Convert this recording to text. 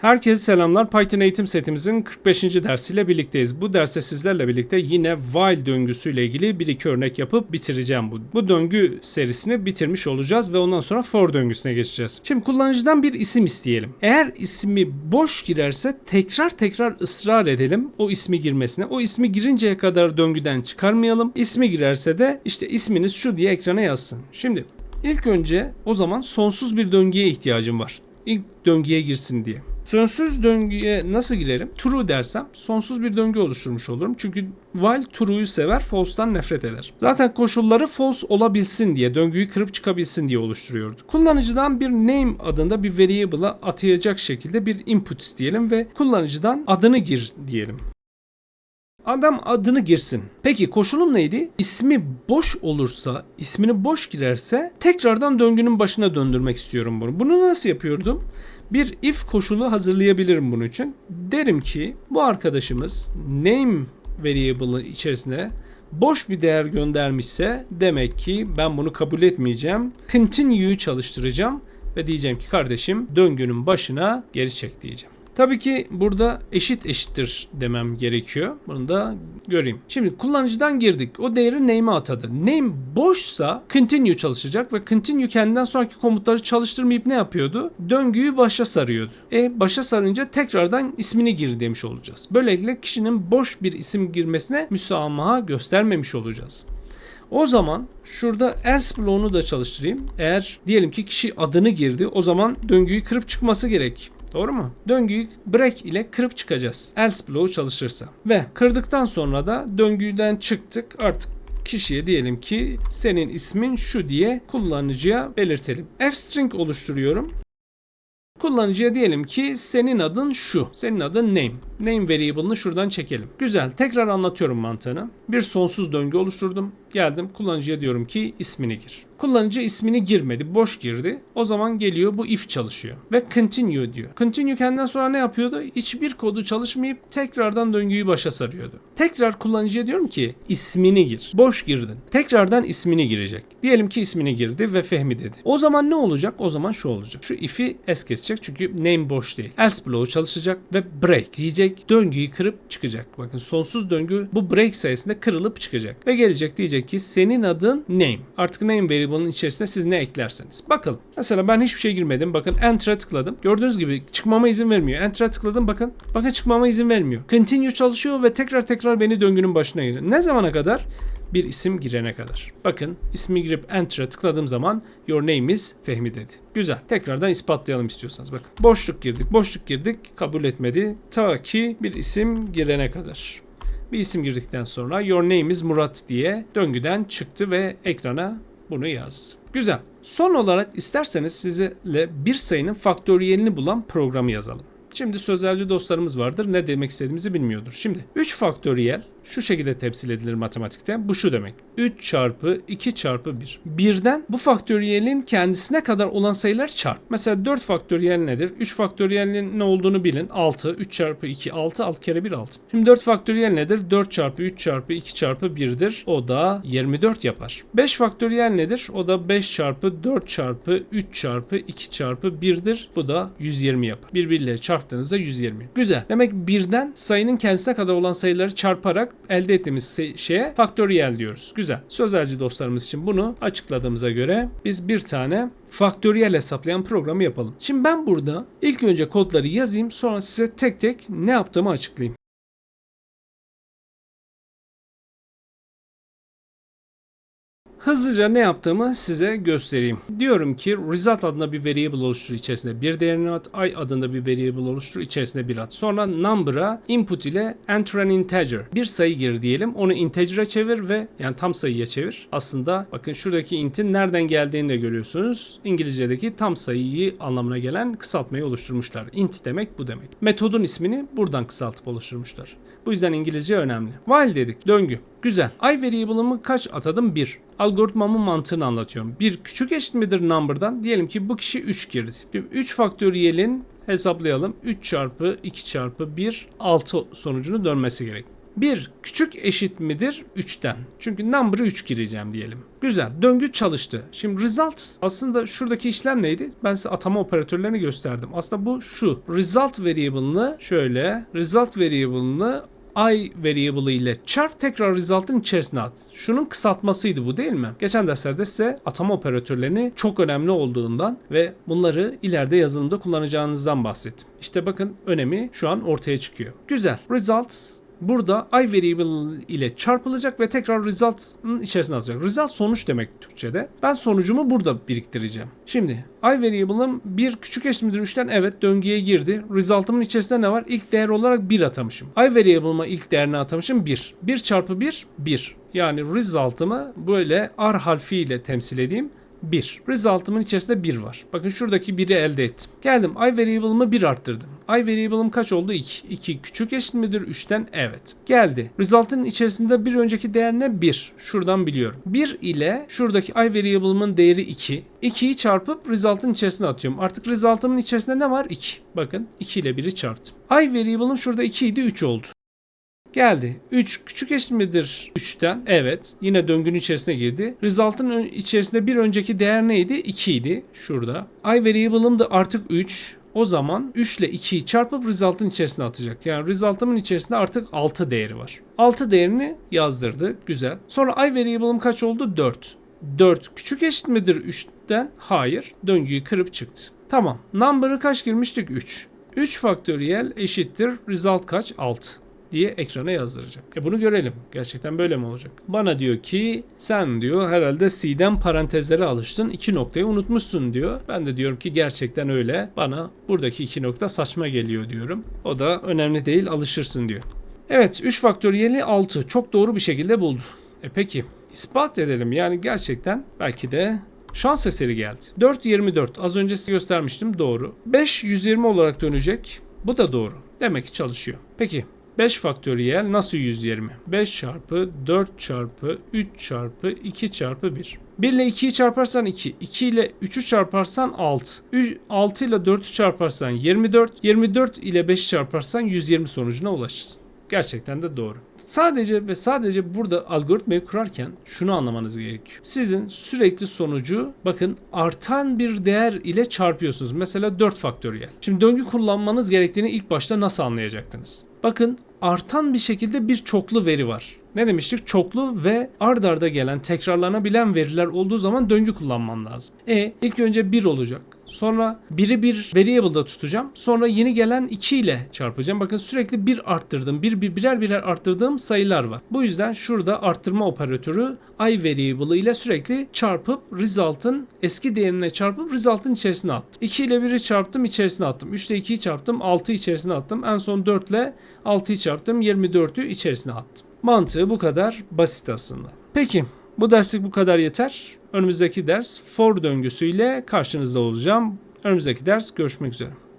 Herkese selamlar. Python eğitim setimizin 45. dersiyle birlikteyiz. Bu derste sizlerle birlikte yine while döngüsüyle ilgili bir iki örnek yapıp bitireceğim bu. Bu döngü serisini bitirmiş olacağız ve ondan sonra for döngüsüne geçeceğiz. Şimdi kullanıcıdan bir isim isteyelim. Eğer ismi boş girerse tekrar tekrar ısrar edelim o ismi girmesine. O ismi girinceye kadar döngüden çıkarmayalım. İsmi girerse de işte isminiz şu diye ekrana yazsın. Şimdi ilk önce o zaman sonsuz bir döngüye ihtiyacım var. İlk döngüye girsin diye. Sonsuz döngüye nasıl girerim? True dersem sonsuz bir döngü oluşturmuş olurum. Çünkü while true'yu sever, false'dan nefret eder. Zaten koşulları false olabilsin diye, döngüyü kırıp çıkabilsin diye oluşturuyordu. Kullanıcıdan bir name adında bir variable'a atayacak şekilde bir input isteyelim ve kullanıcıdan adını gir diyelim. Adam adını girsin. Peki koşulum neydi? İsmi boş olursa, ismini boş girerse tekrardan döngünün başına döndürmek istiyorum bunu. Bunu nasıl yapıyordum? Bir if koşulu hazırlayabilirim bunun için. Derim ki bu arkadaşımız name variable'ı içerisine boş bir değer göndermişse demek ki ben bunu kabul etmeyeceğim. Continue'yu çalıştıracağım ve diyeceğim ki kardeşim döngünün başına geri çek diyeceğim. Tabii ki burada eşit eşittir demem gerekiyor. Bunu da göreyim. Şimdi kullanıcıdan girdik. O değeri name'e atadı. Name boşsa continue çalışacak ve continue kendinden sonraki komutları çalıştırmayıp ne yapıyordu? Döngüyü başa sarıyordu. E başa sarınca tekrardan ismini gir demiş olacağız. Böylelikle kişinin boş bir isim girmesine müsamaha göstermemiş olacağız. O zaman şurada else bloğunu da çalıştırayım. Eğer diyelim ki kişi adını girdi o zaman döngüyü kırıp çıkması gerek. Doğru mu? Döngüyü break ile kırıp çıkacağız. Else bloğu çalışırsa. Ve kırdıktan sonra da döngüden çıktık. Artık kişiye diyelim ki senin ismin şu diye kullanıcıya belirtelim. F-string oluşturuyorum. Kullanıcıya diyelim ki senin adın şu. Senin adın name. Name variable'ını şuradan çekelim. Güzel. Tekrar anlatıyorum mantığını. Bir sonsuz döngü oluşturdum. Geldim kullanıcıya diyorum ki ismini gir. Kullanıcı ismini girmedi, boş girdi. O zaman geliyor bu if çalışıyor ve continue diyor. Continue kendinden sonra ne yapıyordu? Hiçbir kodu çalışmayıp tekrardan döngüyü başa sarıyordu. Tekrar kullanıcıya diyorum ki ismini gir. Boş girdin. Tekrardan ismini girecek. Diyelim ki ismini girdi ve Fehmi dedi. O zaman ne olacak? O zaman şu olacak. Şu if'i es geçecek çünkü name boş değil. Else bloğu çalışacak ve break diyecek. Döngüyü kırıp çıkacak. Bakın sonsuz döngü bu break sayesinde kırılıp çıkacak. Ve gelecek diyecek ki senin adın name. Artık name variable'ın içerisine siz ne eklerseniz. Bakalım. Mesela ben hiçbir şey girmedim. Bakın enter'a tıkladım. Gördüğünüz gibi çıkmama izin vermiyor. Enter'a tıkladım bakın. Bakın çıkmama izin vermiyor. Continue çalışıyor ve tekrar tekrar beni döngünün başına giriyor. Ne zamana kadar? bir isim girene kadar. Bakın ismi girip enter'a tıkladığım zaman your name is Fehmi dedi. Güzel. Tekrardan ispatlayalım istiyorsanız. Bakın boşluk girdik. Boşluk girdik. Kabul etmedi. Ta ki bir isim girene kadar. Bir isim girdikten sonra your name is Murat diye döngüden çıktı ve ekrana bunu yazdı. Güzel. Son olarak isterseniz sizinle bir sayının faktöriyelini bulan programı yazalım. Şimdi sözelci dostlarımız vardır. Ne demek istediğimizi bilmiyordur. Şimdi 3 faktöriyel şu şekilde temsil edilir matematikte. Bu şu demek. 3 çarpı 2 çarpı 1. Birden bu faktöriyelin kendisine kadar olan sayılar çarp. Mesela 4 faktöriyel nedir? 3 faktöriyelin ne olduğunu bilin. 6. 3 çarpı 2 6. 6 kere 1 6. Şimdi 4 faktöriyel nedir? 4 çarpı 3 çarpı 2 çarpı 1'dir. O da 24 yapar. 5 faktöriyel nedir? O da 5 çarpı 4 çarpı 3 çarpı 2 çarpı 1'dir. Bu da 120 yapar. Birbirleriyle çarptığınızda 120. Güzel. Demek birden sayının kendisine kadar olan sayıları çarparak elde ettiğimiz şeye faktöriyel diyoruz. Güzel. Sözelci dostlarımız için bunu açıkladığımıza göre biz bir tane faktöriyel hesaplayan programı yapalım. Şimdi ben burada ilk önce kodları yazayım sonra size tek tek ne yaptığımı açıklayayım. Hızlıca ne yaptığımı size göstereyim. Diyorum ki result adında bir variable oluştur içerisinde bir değerini at, i adında bir variable oluştur içerisinde bir at. Sonra number'a input ile enter an integer. Bir sayı gir diyelim. Onu integer'e çevir ve yani tam sayıya çevir. Aslında bakın şuradaki int'in nereden geldiğini de görüyorsunuz. İngilizce'deki tam sayıyı anlamına gelen kısaltmayı oluşturmuşlar. Int demek bu demek. Metodun ismini buradan kısaltıp oluşturmuşlar. Bu yüzden İngilizce önemli. While dedik. Döngü. Güzel. I variable'ımı kaç atadım? 1. Algoritmamın mantığını anlatıyorum. Bir küçük eşit midir number'dan? Diyelim ki bu kişi 3 girdi. 3 faktöriyelin hesaplayalım. 3 çarpı 2 çarpı 1 6 sonucunu dönmesi gerek. 1 küçük eşit midir 3'ten? Çünkü number'ı 3 gireceğim diyelim. Güzel. Döngü çalıştı. Şimdi result aslında şuradaki işlem neydi? Ben size atama operatörlerini gösterdim. Aslında bu şu. Result variable'ını şöyle result variable'ını i variable ile çarp tekrar result'ın içerisine at. Şunun kısaltmasıydı bu değil mi? Geçen derslerde size atama operatörlerini çok önemli olduğundan ve bunları ileride yazılımda kullanacağınızdan bahsettim. İşte bakın önemi şu an ortaya çıkıyor. Güzel. Result Burada i variable ile çarpılacak ve tekrar result'ın içerisine atacak. Result sonuç demek Türkçe'de. Ben sonucumu burada biriktireceğim. Şimdi i variable'ım bir küçük eşit midir 3'ten evet döngüye girdi. Result'ımın içerisinde ne var? İlk değer olarak 1 atamışım. i variable'ıma ilk değerini atamışım 1. 1 çarpı 1 1. Yani result'ımı böyle r harfiyle temsil edeyim. 1. Result'ımın içerisinde 1 var. Bakın şuradaki 1'i elde ettim. Geldim i variable'ımı 1 arttırdım. i variable'ım kaç oldu? 2. 2 küçük eşit midir 3'ten? Evet. Geldi. Result'ın içerisinde bir önceki değer ne? 1. Şuradan biliyorum. 1 ile şuradaki i variable'ımın değeri 2. 2'yi çarpıp result'ın içerisine atıyorum. Artık result'ımın içerisinde ne var? 2. Bakın 2 ile 1'i çarptım. i variable'ım şurada 2 idi 3 oldu. Geldi. 3 küçük eşit midir 3'ten? Evet. Yine döngünün içerisine girdi. Result'ın içerisinde bir önceki değer neydi? 2 idi. Şurada. i variable'ım da artık 3. O zaman 3 ile 2'yi çarpıp result'ın içerisine atacak. Yani result'ımın içerisinde artık 6 değeri var. 6 değerini yazdırdı. Güzel. Sonra i variable'ım kaç oldu? 4. 4 küçük eşit midir 3'ten? Hayır. Döngüyü kırıp çıktı. Tamam. Number'ı kaç girmiştik? 3. 3 faktöriyel eşittir result kaç? 6 diye ekrana yazdıracak. E bunu görelim. Gerçekten böyle mi olacak? Bana diyor ki sen diyor herhalde C'den parantezlere alıştın. iki noktayı unutmuşsun diyor. Ben de diyorum ki gerçekten öyle. Bana buradaki iki nokta saçma geliyor diyorum. O da önemli değil alışırsın diyor. Evet 3 faktöriyeli 6 çok doğru bir şekilde buldu. E peki ispat edelim yani gerçekten belki de şans eseri geldi. 4 24 az önce size göstermiştim doğru. 5 120 olarak dönecek. Bu da doğru. Demek ki çalışıyor. Peki 5 faktöriyel nasıl 120? 5 çarpı 4 çarpı 3 çarpı 2 çarpı 1. 1 ile 2'yi çarparsan 2. 2 ile 3'ü çarparsan 6. 6 ile 4'ü çarparsan 24. 24 ile 5'i çarparsan 120 sonucuna ulaşırsın. Gerçekten de doğru. Sadece ve sadece burada algoritmayı kurarken şunu anlamanız gerekiyor. Sizin sürekli sonucu bakın artan bir değer ile çarpıyorsunuz. Mesela 4 faktöriyel. Şimdi döngü kullanmanız gerektiğini ilk başta nasıl anlayacaktınız? Bakın artan bir şekilde bir çoklu veri var. Ne demiştik? Çoklu ve ard arda gelen tekrarlanabilen veriler olduğu zaman döngü kullanmam lazım. E ilk önce 1 olacak. Sonra biri bir variable'da tutacağım. Sonra yeni gelen 2 ile çarpacağım. Bakın sürekli bir arttırdım. Bir, bir birer birer arttırdığım sayılar var. Bu yüzden şurada arttırma operatörü i variable ile sürekli çarpıp result'ın eski değerine çarpıp result'ın içerisine attım. 2 ile 1'i çarptım içerisine attım. 3 ile 2'yi çarptım 6'yı içerisine attım. En son 4 ile 6'yı çarptım 24'ü içerisine attım. Mantığı bu kadar basit aslında. Peki bu derslik bu kadar yeter. Önümüzdeki ders for döngüsüyle karşınızda olacağım. Önümüzdeki ders görüşmek üzere.